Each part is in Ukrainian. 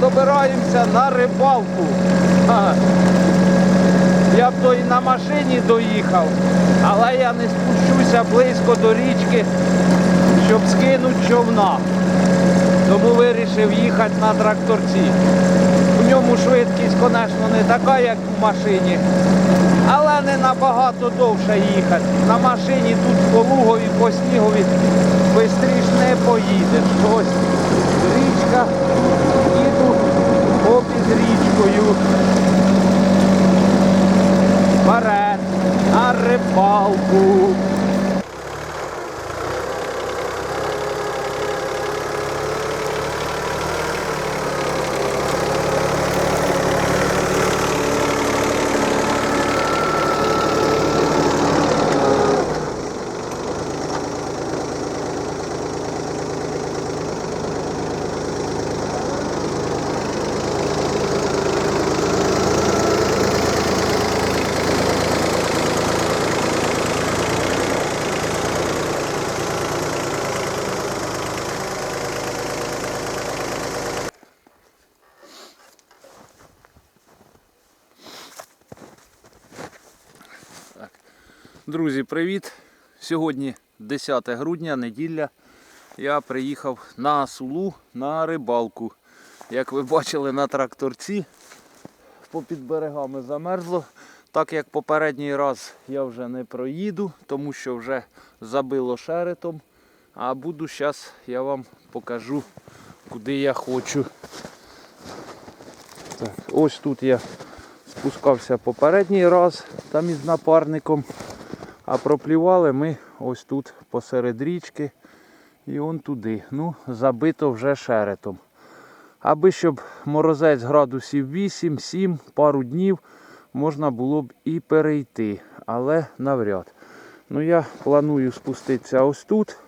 собираємося на рибалку. Я б то і на машині доїхав, але я не спущуся близько до річки, щоб скинути човна. Тому вирішив їхати на тракторці. У ньому швидкість, звісно, не така, як у машині, але не набагато довше їхати. На машині тут по лугові, по снігові швидше не поїдеш. Ось річка, їду попід річкою. Вперед, на рибалку. Друзі, привіт! Сьогодні 10 грудня, неділя. Я приїхав на Сулу на рибалку. Як ви бачили на тракторці, попід берегами замерзло. Так як попередній раз я вже не проїду, тому що вже забило шеретом. А буду зараз я вам покажу, куди я хочу. Так, ось тут я спускався попередній раз там із напарником. А проплівали ми ось тут посеред річки і он туди. Ну, забито вже шеретом. Аби щоб морозець градусів 8-7, пару днів можна було б і перейти, але навряд. Ну я планую спуститися ось тут.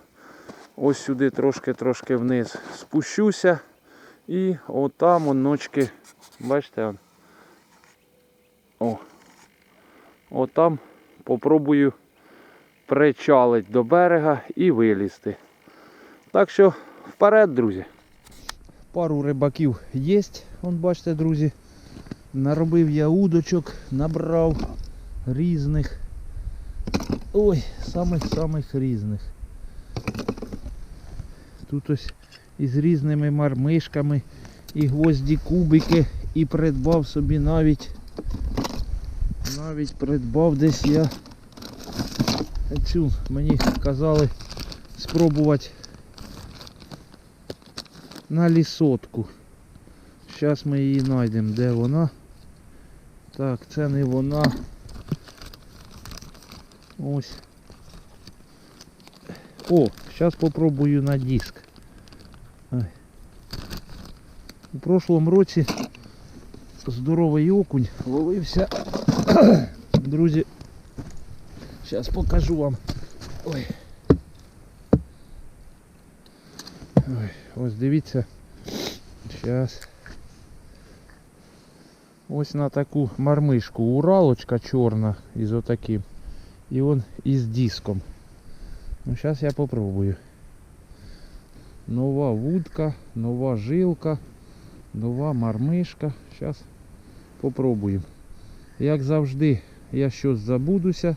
Ось сюди трошки-трошки вниз спущуся. І отам он ночки, бачите, он. О. Отам попробую причалить до берега і вилізти. Так що вперед, друзі. Пару рибаків є, вон бачите, друзі. Наробив я удочок, набрав різних. Ой, самих-самих різних. Тут ось із різними мармишками, і гвозді кубики, і придбав собі навіть навіть придбав десь я цю, мені казали спробувати на лісотку. Зараз ми її знайдемо. Де вона? Так, це не вона. Ось. О, зараз попробую на диск. У прошлому році здоровий окунь ловився. Друзі, зараз покажу вам. Ой. Ой, ось дивіться. Зараз. Ось на таку мармишку. Уралочка чорна із отаким. І он із диском. Ну зараз я попробую. Нова вудка, нова жилка, нова мармишка. Зараз попробуємо. Як завжди, я щось забудуся.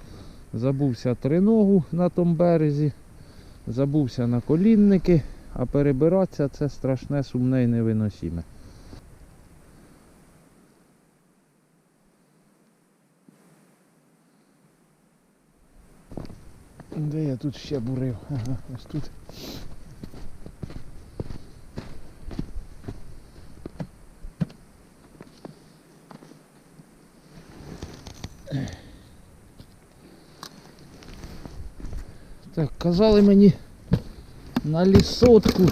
Забувся триногу на тому березі, забувся на колінники, а перебиратися це страшне, сумне і невиносіме. Де я тут ще бурив? Ага, ось тут. Так, казали мені на лісотку.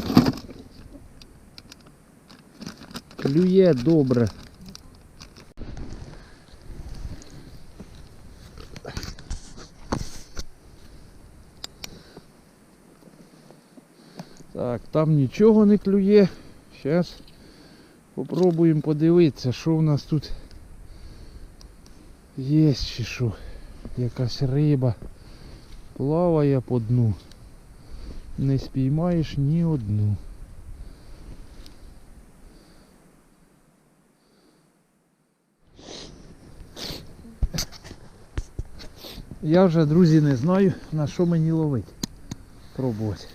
Клює добре. Так, там нічого не клює. Зараз попробуємо подивитися, що в нас тут є чи що. Якась риба Плаває по дну. Не спіймаєш ні одну. Я вже, друзі, не знаю, на що мені ловити. Пробувати.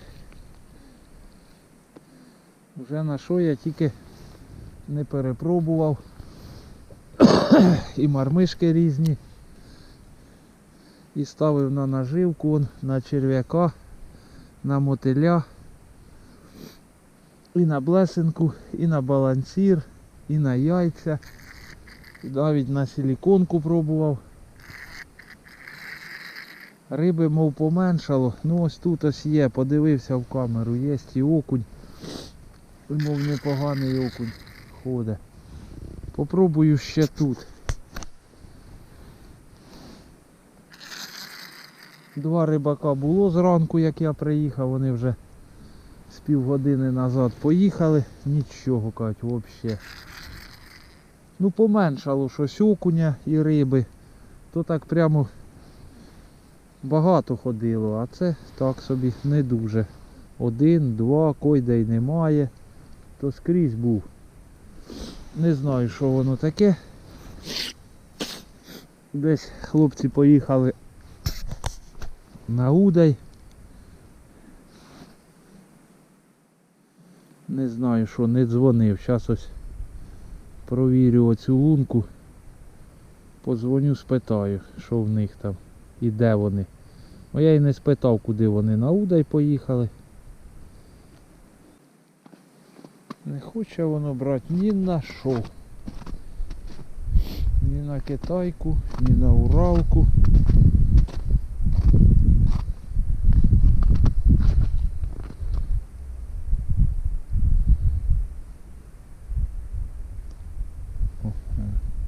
Вже на що я тільки не перепробував. І мармишки різні. І ставив на наживку, на черв'яка, на мотиля, і на блесенку, і на балансір, і на яйця. І навіть на силіконку пробував. Риби мов поменшало. Ну ось тут ось є, подивився в камеру, є і окунь. Мов непоганий окунь ходить. Попробую ще тут. Два рибака було зранку, як я приїхав, вони вже з півгодини назад поїхали. Нічого кажуть, взагалі. Ну поменшало щось окуня і риби. То так прямо багато ходило, а це так собі не дуже. Один, два, койде й немає. То скрізь був. Не знаю, що воно таке. Десь хлопці поїхали на Удай. Не знаю, що не дзвонив. Зараз ось провірю оцю лунку. Подзвоню, спитаю, що в них там і де вони. Бо я й не спитав, куди вони на Удай поїхали. Не хоче воно брати ні на що. Ні на китайку, ні на Уралку. beautiful. Yeah.